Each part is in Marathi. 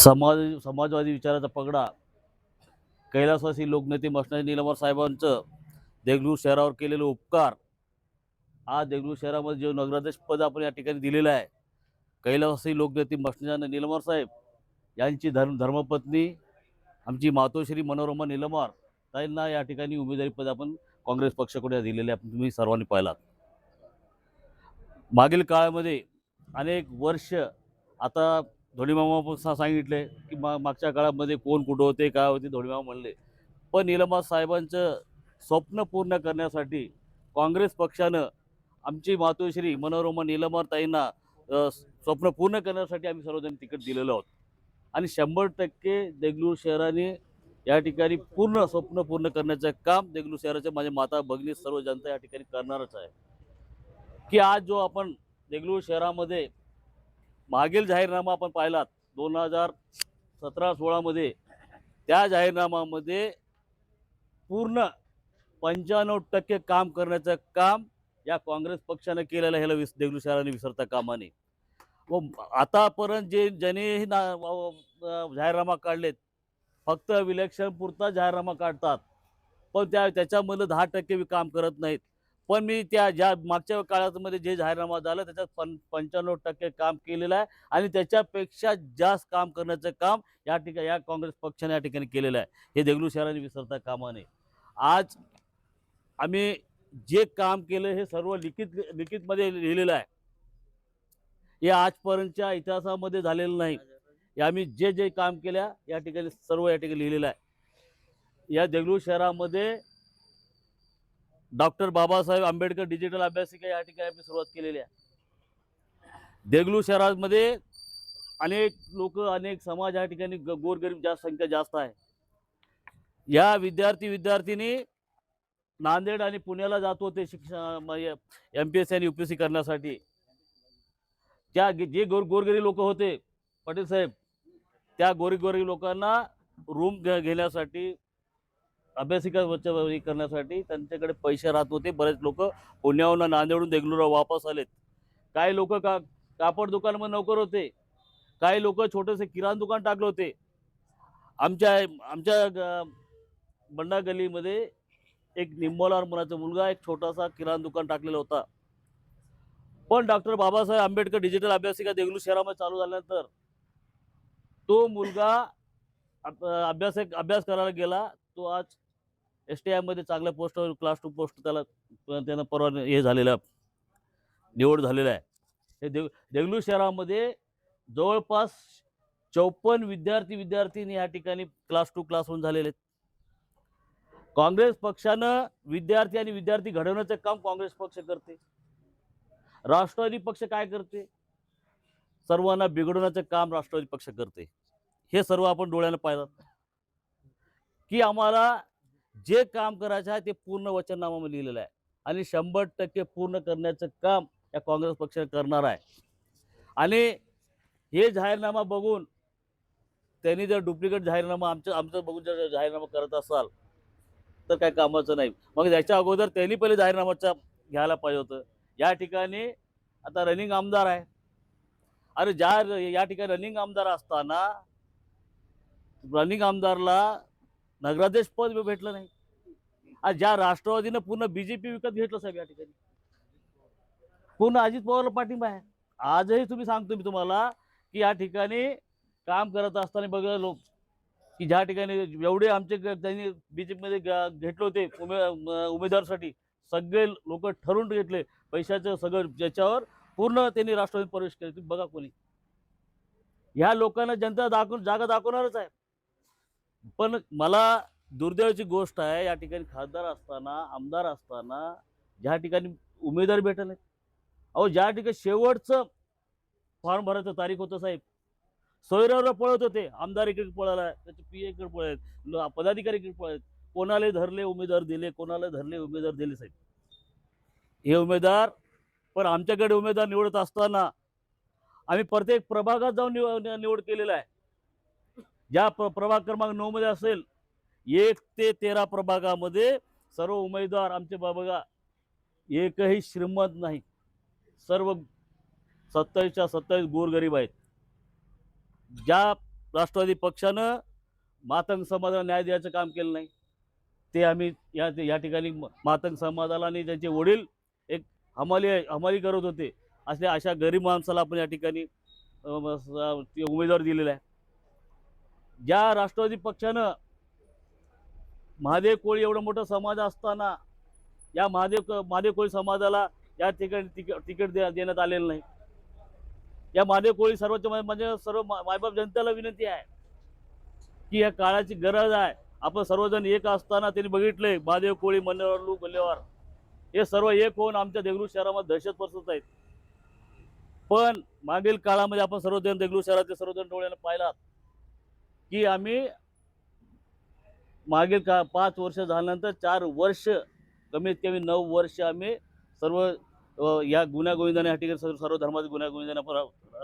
समाज समाजवादी विचाराचा पगडा. कैलासवासी लोकनेते मसनाजी निलंबर साहेबांचं देगलूर शहरावर केलेले उपकार. आज देगलूर शहरामध्ये जे नगराध्यक्ष पद आपण या ठिकाणी दिलेलं आहे कैलासवासी लोकनेते मसनाजी निलंबर साहेब यांची धर्म धर्मपत्नी आमची मातोश्री मनोरमा निलमार ताईंना या ठिकाणी उमेदवारी पद आपण काँग्रेस पक्षाकडे दिलेले आपण तुम्ही सर्वांनी पाहिलात. मागील काळामध्ये अनेक वर्ष आता धोनीमामा सा- सांगितले की मा मागच्या काळामध्ये कोण कुठं होते काय होते धोनीमामा म्हणले. पण निलंबा साहेबांचं स्वप्न पूर्ण करण्यासाठी काँग्रेस पक्षानं आमची मातोश्री मनोरमा निलंबारताईंना स्वप्न पूर्ण करण्यासाठी आम्ही सर्वजण तिकीट दिलेलो आहोत आणि शंभर टक्के देगलूर शहराने या ठिकाणी पूर्ण स्वप्न पूर्ण करण्याचं काम देगलूर शहराचे माझ्या माता भगिनी सर्व जनता या ठिकाणी करणारच आहे. की आज जो आपण देगलूर शहरामध्ये मागील जाहीरनामा आपण पाहिलात दोन हजार सतरा सोळामध्ये त्या जाहीरनामामध्ये पूर्ण पंच्याण्णव टक्के काम करण्याचं काम या काँग्रेस पक्षानं केलेलं ह्याला विस देगलू शहराने विसरता कामा नये व आतापर्यंत जे ज्यांनी ना जाहीरनामा काढलेत फक्त विलक्षण पुरता जाहीरनामा काढतात. पण त्या त्याच्यामधलं दहा टक्के बी काम करत नाहीत. पण मी त्या ज्या मागच्या काळामध्ये जे जाहीरनामा झालं त्याच्यात पं पंच्याण्णव टक्के काम केलेलं आहे आणि त्याच्यापेक्षा जास्त काम करण्याचं काम या ठिकाणी या काँग्रेस पक्षाने या ठिकाणी केलेलं आहे. हे देगलूर शहराने विसरता कामा नये. आज आम्ही जे काम केलं हे सर्व लिखित लिखितमध्ये लिहिलेलं आहे. हे आजपर्यंतच्या इतिहासामध्ये झालेलं नाही. या आम्ही जे जे काम केल्या या ठिकाणी सर्व या ठिकाणी लिहिलेलं आहे. या देगलूर शहरामध्ये डॉक्टर बाबासाहेब आंबेडकर डिजिटल अभ्यासिका या ठिकाणी आम्ही सुरुवात केलेली आहे. देगलू शहरामध्ये अनेक लोक अनेक समाज या ठिकाणी गोरगरीब जास्त संख्या जास्त आहे. या विद्यार्थी विद्यार्थिनी नांदेड आणि पुण्याला जात होते शिक्षण एम पी एस सी आणि यू पी एस सी करण्यासाठी. त्या जे गोर गोरगरीब लोक होते पाटील साहेब त्या गोरगरीब लोकांना रूम घेण्यासाठी अभ्यासिका हे करण्यासाठी त्यांच्याकडे पैसे राहत होते. बरेच लोक पुण्याहून नांदेडून देगलूरला वापस आलेत. काही लोक का कापड दुकानामध्ये नोकर होते. काही लोक छोटेसे किराण दुकान टाकले होते. आमच्या आमच्या बंडा गलीमध्ये एक निंबोलार मुलाचा मुलगा एक छोटासा किराणा दुकान टाकलेला होता. पण डॉक्टर बाबासाहेब आंबेडकर डिजिटल अभ्यासिका देगलूर शहरामध्ये चालू झाल्यानंतर तो मुलगा अभ्यास अभ्यास करायला गेला. तो आज एस टी आयमध्ये चांगल्या पोस्टवर क्लास टू पोस्ट त्याला त्यानं परवा हे झालेलं निवड झालेला आहे. हे देव देगलूर शहरामध्ये जवळपास चौपन्न विद्यार्थी विद्यार्थिनी या ठिकाणी क्लास टू क्लास वन झालेले आहेत. काँग्रेस पक्षानं विद्यार्थी आणि विद्यार्थी घडवण्याचं काम काँग्रेस पक्ष करते. राष्ट्रवादी पक्ष काय करते? सर्वांना बिघडवण्याचं काम राष्ट्रवादी पक्ष करते. हे सर्व आपण डोळ्यानं पाहिलं. की आम्हाला जे काम करायचं आहे ते पूर्ण वचननामामध्ये लिहिलेलं आहे. आणि शंभर टक्के पूर्ण करण्याचं काम या काँग्रेस पक्ष करणार आहे. आणि हे जाहीरनामा बघून त्यांनी जर डुप्लिकेट जाहीरनामा आमचं आमचं बघून जर जाहीरनामा करत असाल तर काय कामाचं नाही. मग याच्या अगोदर त्यांनी पहिले जाहीरनामाचा घ्यायला पाहिजे होतं. या ठिकाणी आता रनिंग आमदार आहे. अरे ज्या या ठिकाणी रनिंग आमदार असताना रनिंग आमदारला नगराध्यक्ष पद भेटलं नाही. आज ज्या राष्ट्रवादीनं पूर्ण बीजेपी विकत घेतलं साहेब या ठिकाणी. पूर्ण अजित पवारला पाठिंबा आहे. आजही तुम्ही सांगतो मी तुम्हाला की या ठिकाणी काम करत असताना बघा लोक की ज्या ठिकाणी एवढे आमचे त्यांनी बीजेपीमध्ये घेतले होते उमे उमेदवारसाठी सगळे लोक ठरवून घेतले पैशाचं सगळं ज्याच्यावर पूर्ण त्यांनी राष्ट्रवादीत प्रवेश केला. तुम्ही बघा कोणी. ह्या लोकांना जनता दाखवून जागा दाखवणारच आहे. पण मला दुर्दैवाची गोष्ट आहे या ठिकाणी खासदार असताना आमदार असताना ज्या ठिकाणी उमेदवार भेटले. नाहीत अहो ज्या ठिकाणी शेवटचं फॉर्म भरायचं तारीख होतं साहेब सोयरावला पळत होते. आमदार इकडे पळाला त्याचे पी एकडे पळत पदाधिकारी इकडे पळत. कोणाला धरले उमेदवार दिले कोणाला धरले उमेदवार दिले साहेब. हे उमेदवार पण आमच्याकडे उमेदवार निवडत असताना आम्ही प्रत्येक प्रभागात जाऊन निव निवड केलेला आहे. ज्या प्र प्रभाग क्रमांक नऊमध्ये असेल एक ते तेरा प्रभागामध्ये सर्व उमेदवार आमचे बाबा एकही श्रीमंत नाही. सर्व सत्तावीसच्या सत्तावीस गोरगरीब आहेत. ज्या राष्ट्रवादी पक्षानं मातंग समाजाला न्याय द्यायचं काम केलं नाही ते आम्ही या या ठिकाणी मातंग समाजाला आणि त्यांचे वडील एक हमाली हमाली करत होते. असे अशा गरीब माणसाला आपण या ठिकाणी ते उमेदवार दिलेला आहे. ज्या राष्ट्रवादी पक्षानं महादेव कोळी एवढं मोठं समाज असताना या महादेव महादेव कोळी समाजाला या ठिकाणी तिकीट तिकीट दे देण्यात आलेलं नाही. या महादेव कोळी सर्वोच्च म्हणजे सर्व मायबाप जनतेला विनंती आहे की या काळाची गरज आहे. आपण सर्वजण एक असताना त्यांनी बघितलंय महादेव कोळी मन्नेवार गल्लेवार. हे सर्व एक होऊन आमच्या देगलूर शहरामध्ये दहशत पसरत आहेत. पण मागील काळामध्ये आपण सर्वजण देगलूर शहरातले सर्वजण डोळ्यानं पाहिलात. की आम्ही मागील का पाच वर्ष झाल्यानंतर चार वर्ष कमीत कमी नऊ वर्ष आम्ही सर्व या गुन्हा गोविंदाने सर्व सर्व धर्माचे गुन्हागोविंदाने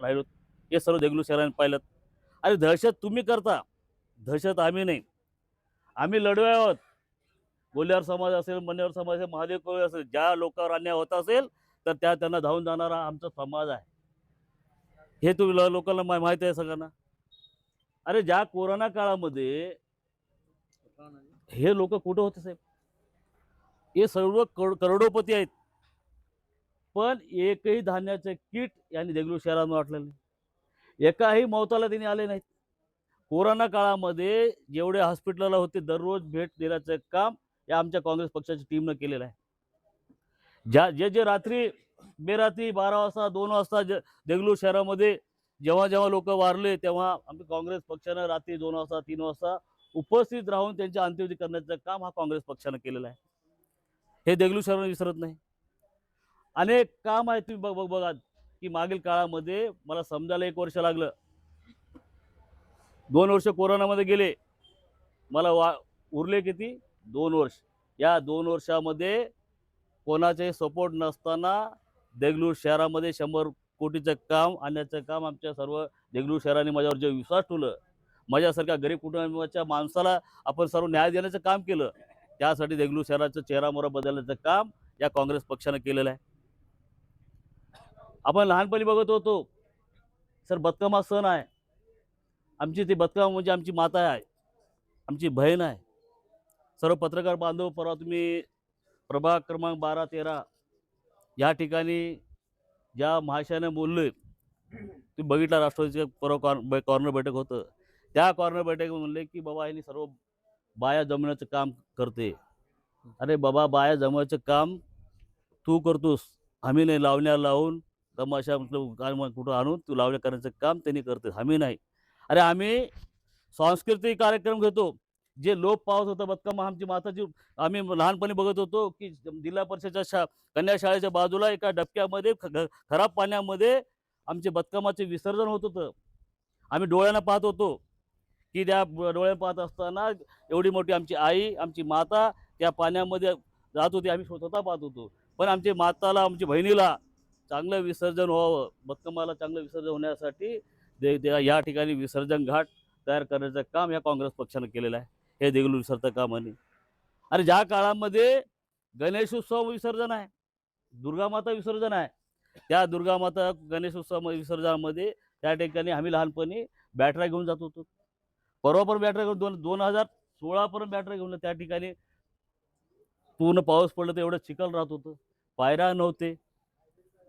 राहिलो. हे सर्व देगलू शहराने पाहिलं. आणि दहशत तुम्ही करता. दहशत आम्ही नाही. आम्ही लढवे आहोत. बोल्यावर समाज असेल मन्यावर समाज असेल महादेव कोळी असेल ज्या लोकांवर अन्याय होत असेल तर त्या त्यांना धावून जाणारा आमचा समाज आहे. हे तुम्ही लोकांना माहिती आहे सगळ्यांना? अरे ज्या कोरोना काळामध्ये हे लोक कुठं होते साहेब? हे सर्व करोडोपती आहेत. पण एकही धान्याचं किट यांनी देगलूर शहरामध्ये वाटलेलं नाही. एकाही मौताला त्यांनी आले नाहीत. कोरोना काळामध्ये जेवढे हॉस्पिटलला होते दररोज भेट देण्याचं काम या आमच्या काँग्रेस पक्षाच्या टीमनं केलेलं आहे. ज्या जे जे रात्री बेरात्री बारा वाजता दोन वाजता ज देगलूर शहरामध्ये जेव्हा जेव्हा लोक वारले तेव्हा आमच्या काँग्रेस पक्षानं रात्री दोन वाजता तीन वाजता उपस्थित राहून त्यांची अंत्यविधी करण्याचं काम हा काँग्रेस पक्षानं केलेलं आहे. हे देगलूर शहरानं विसरत नाही. अनेक काम आहे तुम्ही बघ बघ बघा की मागील काळामध्ये मला समजायला एक वर्ष लागलं. दोन वर्ष कोरोनामध्ये गेले. मला वा उरले किती? दोन वर्ष. या दोन वर्षामध्ये कोणाचे सपोर्ट नसताना देगलूर शहरामध्ये शंभर कोटीचं काम आणण्याचं काम आमच्या सर्व देगलूर शहराने माझ्यावर जे विश्वास ठेवलं माझ्यासारख्या गरीब कुटुंबाच्या माणसाला आपण सर्व न्याय देण्याचं काम केलं त्यासाठी देगलूर शहराचं चेहरामोहरा बदलण्याचं काम या काँग्रेस पक्षानं केलेलं आहे. आपण लहानपणी बघत होतो सर बदकामा सण आहे. आमची ती बदकम म्हणजे आमची माता आहे आमची बहीण आहे. सर्व पत्रकार बांधव परवा तुम्ही प्रभाग क्रमांक बारा तेरा या ठिकाणी ज्या महाशयाने बोलले तुम्ही बघितला राष्ट्रवादीचं परवा कॉर्न कॉर्नर बैठक होतं. त्या कॉर्नर बैठक म्हणले की बाबा यांनी सर्व बाया जमण्याचं काम करते. अरे बाबा बाया जमवायचं काम तू करतोस. आम्ही नाही लावण्या लावून तमाशा म्हटलं काय मग कुठं आणून तू लावण्या करण्याचं काम त्यांनी करते. आम्ही नाही. अरे आम्ही सांस्कृतिक कार्यक्रम घेतो. जे लोप पावत होतं बदकम्मा आमची माताची आम्ही लहानपणी बघत होतो की जिल्हा परिषदच्या शा कन्या शाळेच्या बाजूला एका डबक्यामध्ये ख- खराब पाण्यामध्ये आमचे बदकमाचे विसर्जन होत होतं. आम्ही डोळ्यांना पाहत होतो की त्या डोळ्या पाहत असताना एवढी मोठी आमची आई आमची माता त्या पाण्यामध्ये जात होती. आम्ही स्वतः पाहत होतो. पण आमच्या माताला आमच्या बहिणीला चांगलं विसर्जन व्हावं. बदकमाला चांगलं विसर्जन होण्यासाठी दे दे- या ठिकाणी विसर्जन घाट तयार करण्याचं काम या काँग्रेस पक्षानं केलेलं आहे. हे देगलूर विसरतं कामाने आणि ज्या काळामध्ये गणेशोत्सव विसर्जन आहे दुर्गामाता विसर्जन आहे त्या दुर्गामाता गणेशोत्सव विसर्जनामध्ये त्या ठिकाणी आम्ही लहानपणी बॅटऱ्या घेऊन जात होतो. परवा पण बॅटऱ्या घेऊन दोन दोन हजार सोळापर्यंत बॅटऱ्या घेऊन त्या ठिकाणी पूर्ण पाऊस पडलं तर एवढं चिखल राहत होतं. पायऱ्या नव्हते.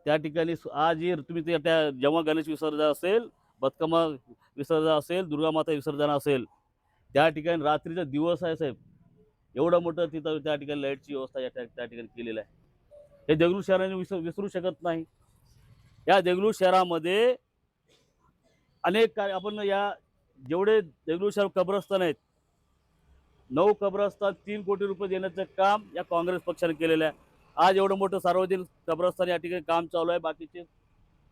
त्या ठिकाणी आज ही तुम्ही ते त्या जेव्हा गणेश विसर्जन असेल बदकमा विसर्जन असेल दुर्गामाता विसर्जन असेल त्या ठिकाणी रात्रीचा दिवस आहे साहेब. एवढं मोठं तिथं त्या ठिकाणी लाईटची व्यवस्था या त्या त्या ठिकाणी केलेलं आहे. हे देगलूर शहराने विसर विसरू शकत नाही. या देगलूर शहरामध्ये अनेक कार्य आपण या जेवढे देगलूर शहर कब्रस्तान आहेत नऊ कब्रस्तान तीन कोटी रुपये देण्याचं काम या काँग्रेस पक्षाने केलेलं आहे. आज एवढं मोठं सार्वजनिक कब्रस्तान या ठिकाणी काम चालू आहे. बाकीचे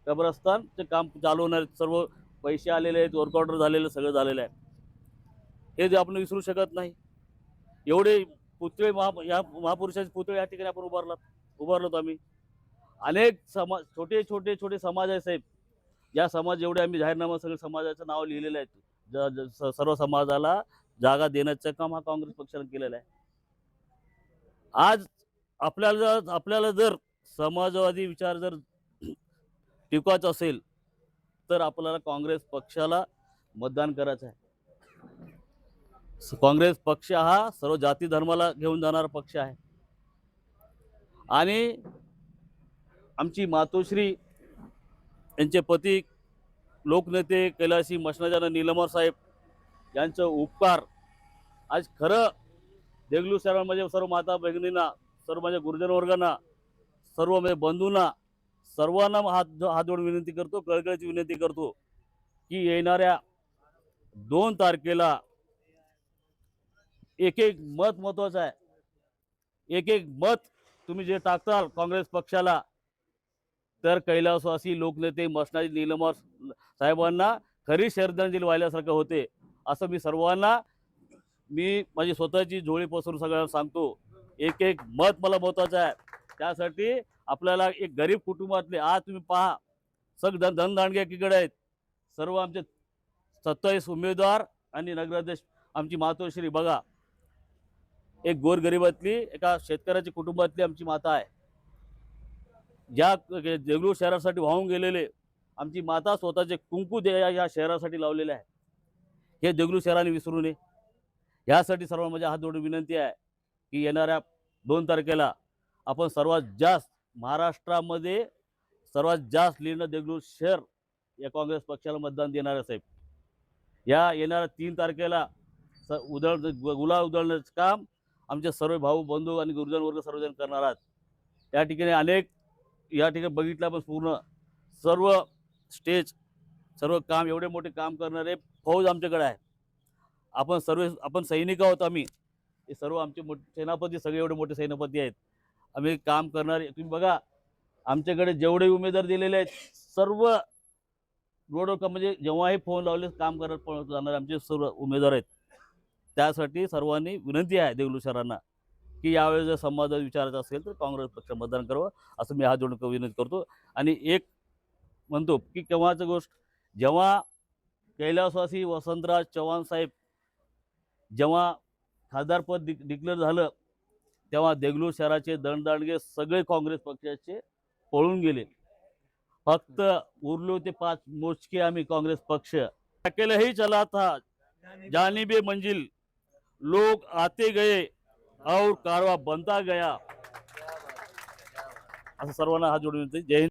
कब्रस्तानचे काम चालू होणार आहेत. सर्व पैसे आलेले आहेत वर्कआउट झालेलं सगळं झालेलं आहे. हे जे आपण विसरू शकत नाही. एवढे पुतळे महा या महापुरुषाचे पुतळे या ठिकाणी आपण उभारलात. उभारलोत आम्ही. अनेक समाज छोटे छोटे छोटे समाज आहे साहेब. या समाज एवढे आम्ही जाहीरनामा सगळे समाजाचं नाव लिहिलेलं आहे. ज- सर्व समाजाला जागा देण्याचं काम हा काँग्रेस पक्षाने केलेलं आहे. आज आपल्याला जर- आपल्याला जर समाजवादी विचार जर टिकवायचा असेल तर आपल्याला काँग्रेस पक्षाला मतदान करायचं आहे. काँग्रेस पक्ष हा सर्व जाती धर्माला घेऊन जाणारा पक्ष आहे. आणि आमची मातोश्री यांचे पती लोकनेते कैलासी मशनाजाना निलमर साहेब यांचं उपकार आज खरं देगलू शहरामध्ये सर्व माता भगिनींना सर्व माझ्या गुरुजन वर्गांना सर्व माझ्या बंधूंना सर्वांना हात हात जोडून विनंती करतो कळकळीची विनंती करतो की येणाऱ्या दोन तारखेला एक एक मत महत्वाचं आहे. एक एक मत तुम्ही जे टाकताल काँग्रेस पक्षाला तर कैलासवासी लोकनेते मसनाजी निलमर साहेबांना खरी श्रद्धांजली वाहिल्यासारखं होते असं मी सर्वांना मी माझी स्वतःची झोळी पसरून सगळ्यांना सांगतो. एक एक मत मला महत्वाचं आहे. त्यासाठी आपल्याला एक गरीब कुटुंबातले आज तुम्ही पहा सग धन धनदांडगे एकीकडे आहेत. सर्व आमचे सत्तावीस उमेदवार आणि नगराध्यक्ष आमची मातोश्री बघा. एक गोरगरिबातली एका शेतकऱ्याच्या कुटुंबातली आमची माता आहे. ज्या देगलूर शहरासाठी वाहून गेलेले आमची माता स्वतःचे कुंकू दे या- या शहरासाठी लावलेले आहे. हे देगलूर शहराने विसरू नये. यासाठी सर्व माझ्या हात जोडून विनंती आहे की येणाऱ्या दोन तारखेला आपण सर्वात जास्त महाराष्ट्रामध्ये सर्वात जास्त लिहिणं देगलूर शहर या काँग्रेस पक्षाला मतदान देणार आहे साहेब. या येणाऱ्या तीन तारखेला स उधळ गुलाब उधळण्याचं काम आमचे सर्व भाऊ बंधू आणि गुरुजन वर्ग सर्वजण करणार आहात. या ठिकाणी अनेक या ठिकाणी बघितलं पण पूर्ण. सर्व स्टेज सर्व काम एवढे मोठे काम करणारे फौज आमच्याकडे आहे. आपण सर्व आपण सैनिक आहोत आम्ही. हे सर्व आमचे मोठे सेनापती सगळे एवढे मोठे सेनापती आहेत. आम्ही काम करणारे तुम्ही बघा आमच्याकडे जेवढे उमेदवार दिलेले आहेत सर्व रोड म्हणजे जेव्हाही फोन लावले काम करत जाणारे आमचे सर्व उमेदवार आहेत. त्यासाठी सर्वांनी विनंती आहे देगलू शहरांना की यावेळेस जर संवाद विचारायचा असेल तर काँग्रेस पक्ष मतदान करावं असं मी हा जोडून विनंती करतो. आणि एक म्हणतो की केव्हाचं गोष्ट जेव्हा कैलासवासी वसंतराज चव्हाण साहेब जेव्हा खासदारपद डि डिक्लेअर झालं तेव्हा देगलूर शहराचे दणदांडगे सगळे काँग्रेस पक्षाचे पळून गेले. फक्त उरलो ते पाच मोजके आम्ही काँग्रेस पक्ष. अकेलंही चला था जानिबे मंजिल लोग आते गए और कारवा बनता गया असं सर्वांना हात जोडून विनंती. जय हिंद